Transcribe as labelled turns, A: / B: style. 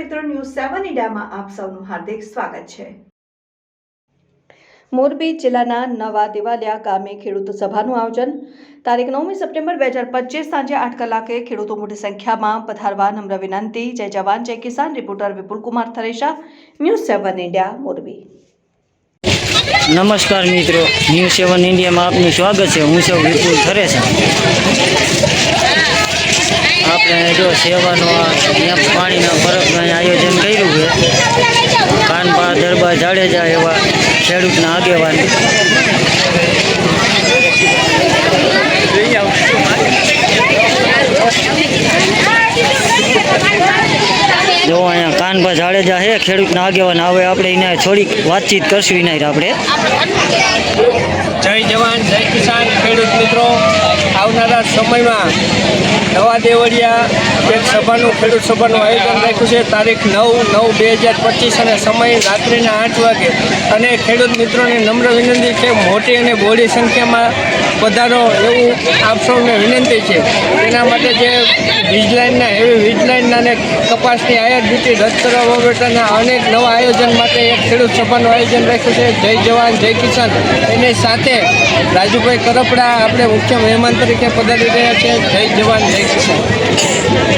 A: સેવન ઇન્ડિયામાં આપ સૌનું હાર્દિક સ્વાગત છે. મોરબી જિલ્લાના નવા દેવાલિયા ગામે ખેડૂત સભાનું આયોજન. તારીખ નવમી સપ્ટેમ્બર બે હજાર પચીસ સાંજે આઠ કલાકે ખેડૂતો મોટી સંખ્યામાં પધારવા નમ્ર વિનંતી. જય જવાન જય કિસાન. Reporter Vipulkumar Tharesha. News seven India Morbi.
B: નમસ્કાર મિત્રો. ન્યૂઝ સેવન ઇન્ડિયામાં આપનું સ્વાગત છે. હું છું વિપુલ થરેસા આપણે જો સેવાનો આ પાણીના પરબનું આયોજન કર્યું છે. કાનપા દરબા જાડેજા એવા ખેડૂતના આગેવાન. જો અહીંયા કાનભા જાડેજા છે, ખેડૂતના આગેવાન. હવે આપણે એને થોડીક વાતચીત કરશું એના આપણે.
C: જય જવાન, જય કિસાન, ખેડૂત મિત્રો. આવનારા સમયમાં નવા દેવળિયા એક સભાનું, ખેડૂત સભાનું આયોજન રાખ્યું છે, તારીખ નવ નવ બે હજાર પચીસ અને સમય રાત્રિના આઠ વાગે. અને ખેડૂત મિત્રોને નમ્ર વિનંતી છે, મોટી અને બોડી સંખ્યામાં પધારો એવું આપ સૌને વિનંતી છે. એના માટે જે વીજલાઇનના હેવી વીજલાઇનના અને કપાસની આયાત ડ્યુટી રદ કરવા બાબતના અનેક નવા આયોજન માટે એક ખેડૂત સભાનું આયોજન રાખ્યું છે. જય જવાન, જય કિસાન. એની સાથે રાજુભાઈ કરપડા, આપણે મુખ્ય મહેમાન તરીકે પધારી રહ્યા છે જય જવાન, જય કિસાન.